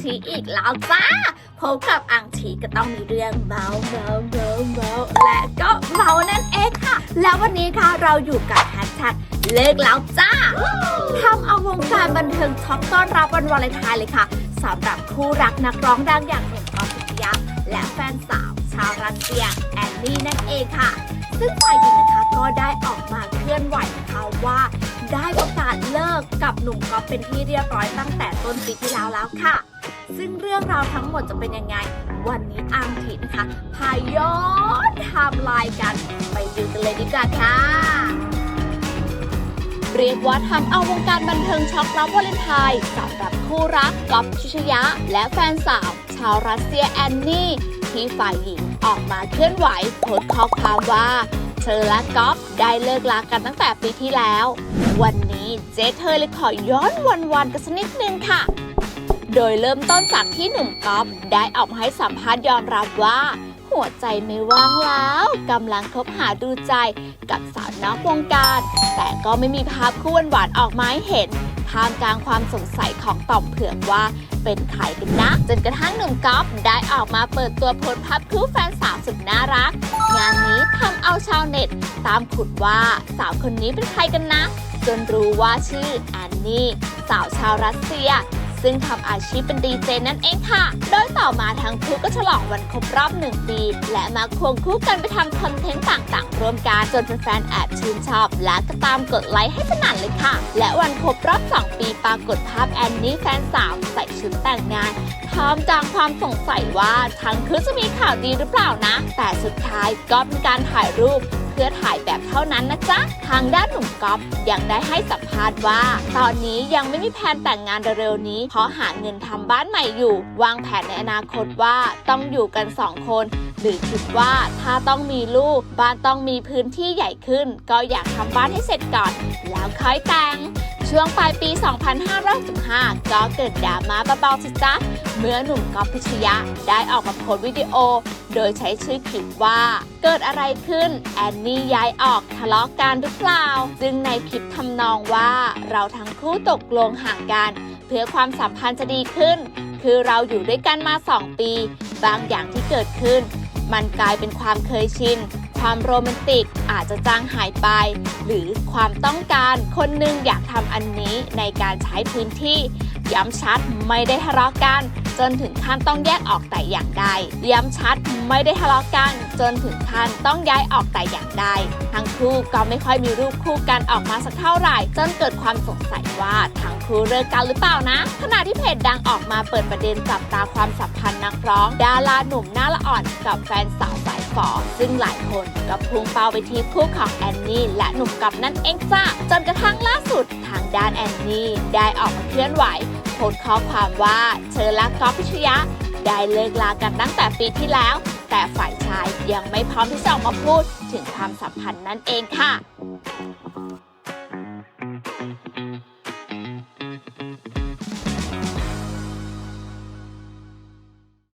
ชีอีกแล้วจ้าพบกับอังชีก็ต้องมีเรื่องเมาเมาเมาเมาและก็เมานั่นเองค่ะ แล้ววันนี้ค่ะเราอยู่กับแฮชแท็กเลิกแล้วจ้าทำเอาวงการบันเทิงช็อกต้อนรับวันวาเลนไทน์เลยค่ะสำหรับคู่รักนักร้องดังอย่างหนุ่มกอล์ฟพิยาและแฟนสาวชาวรัสเซียแอนนี่นั่นเองค่ะ ซึ่งฝ่ายหญิงนะคะก็ได้ออกมาเคลื่อนไหวนะคะว่า ได้ประกาศเลิกกับหนุ่มก๊อฟเป็นที่เรียบร้อยตั้งแต่ต้นปีที่แล้วแล้วค่ะ ซึ่งเรื่องราวทั้งหมดจะเป็นยังไง วันนี้อังถินค่ะพาย้อนไทม์ไลน์กัน ไปดูกันเลยดีกว่าค่ะ เรียกว่าทำเอาวงการบันเทิงช็อกรับวาเลนไทน์สำหรับคู่รักก๊อฟชิชยะ และแฟนสาว ชาวรัสเซียแอนนี่ ที่ฝ่ายหญิงออกมาเคลื่อนไหวโพสข้อความว่าเธอและก๊อฟได้เลิกลากันตั้งแต่ปีที่แล้ว วันนี้เจ๊เธอเลยขอย้อนวันวันๆกันสักนิดนึงค่ะ โดยเริ่มต้นจากที่หนุ่มก๊อฟได้ออกมาให้สัมภาษณ์ยอมรับว่า หัวใจไม่ว่างแล้วกำลังคบหาดูใจกับสาวนอกวงการ แต่ก็ไม่มีภาพคู่หวานออกมาให้เห็นท่ามกลางความสงสัยของต่อมเผือกว่าเป็นใครกันนะจนกระทั่งหนุ่มก๊อฟได้ออกมาเปิดตัวโพสภาพคู่แฟนสาวสุดน่ารัก งานนี้ทำเอาชาวเน็ต ตามขุดว่าสาวคนนี้เป็นใครกันนะ จนรู้ว่าชื่อแอนนี่ สาวชาวรัสเซีย ซึ่งทำอาชีพเป็นดีเจนั่นเองค่ะ โดยต่อมาทั้งคู่ก็ฉลองวันครบรอบหนึ่งปี และมาควงคู่กันไปทำคอนเทนต์ต่างๆ ร่วมกันจนแฟนๆแอบชื่นชอบ และก็ตามกดไลค์ให้สนั่นเลยค่ะ และวันครบรอบ 2 ปีปรากฏภาพแอนนี่แฟนสาวใส่ชุดแต่งงานท่ามกลางความสงสัยว่าทั้งคู่จะมีข่าวดีหรือเปล่านะ แต่สุดท้ายก็มีการถ่ายรูป พื่อถ่ายแบบเท่านั้นนะจ๊ะ ทางด้านหนุ่มก๊อฟยังได้ให้สัมภาษณ์ว่า ตอนนี้ยังไม่มีแผนแต่งงานเร็วๆนี้ เพราะหาเงินทำบ้านใหม่อยู่ วางแผนในอนาคตว่าต้องอยู่กันสองคน หรือคิดว่าถ้าต้องมีลูก บ้านต้องมีพื้นที่ใหญ่ขึ้น ก็อยากทำบ้านให้เสร็จก่อน แล้วค่อยแต่ง ช่วงปลายปี 2565 ก็เกิดดราม่าเบาๆสิจ๊ะ เมื่อหนุ่มก๊อฟพิชยะได้ออกมาโพสต์วิดีโอ โดยใช้ชื่อคลิปว่า เกิดอะไรขึ้น แอนนี่ย้ายออกทะเลาะกันหรือเปล่า ซึ่งในคลิปทำนองว่าเราทั้งคู่ตกลงห่างกัน เพื่อความสัมพันธ์จะดีขึ้น คือเราอยู่ด้วยกันมา 2 ปี บางอย่างที่เกิดขึ้น มันกลายเป็นความเคยชิน ความโรแมนติกอาจจะจางหายไป หรือความต้องการคนหนึ่งอยากทำอันนี้ในการใช้พื้นที่ ย้ำชัดไม่ได้ทะเลาะกัน จนถึงขั้นต้องแยกออกแต่อย่างใดย้ำชัดไม่ได้ทะเลาะกัน จนถึงขั้นต้องย้ายออกแต่อย่างใดทั้งคู่ก็ไม่ค่อยมีรูปคู่กันออกมาสักเท่าไหร่ จนเกิดความสงสัยว่าทั้งคู่เลิกกันหรือเปล่านะ ขณะที่เพจดังออกมาเปิดประเด็นจับตาความสัมพันธ์นักร้อง ดาราหนุ่มหน้าละอ่อนกับแฟนสาวสายฝอซึ่งหลายคนก็พุ่งเป้าไปที่คู่ของแอนนี่และหนุ่มกับนั่นเองจ้าจนกระทั่งล่าสุดทางด้านแอนนี่ได้ออกมาเคลื่อนไหว พสต์ข้อความว่าเธอและก๊อฟพิชยะ ได้เลิกลากันตั้งแต่ปีที่แล้ว แต่ฝ่ายชายยังไม่พร้อมที่จะออกมาพูดถึงความสัมพันธ์นั่นเองค่ะ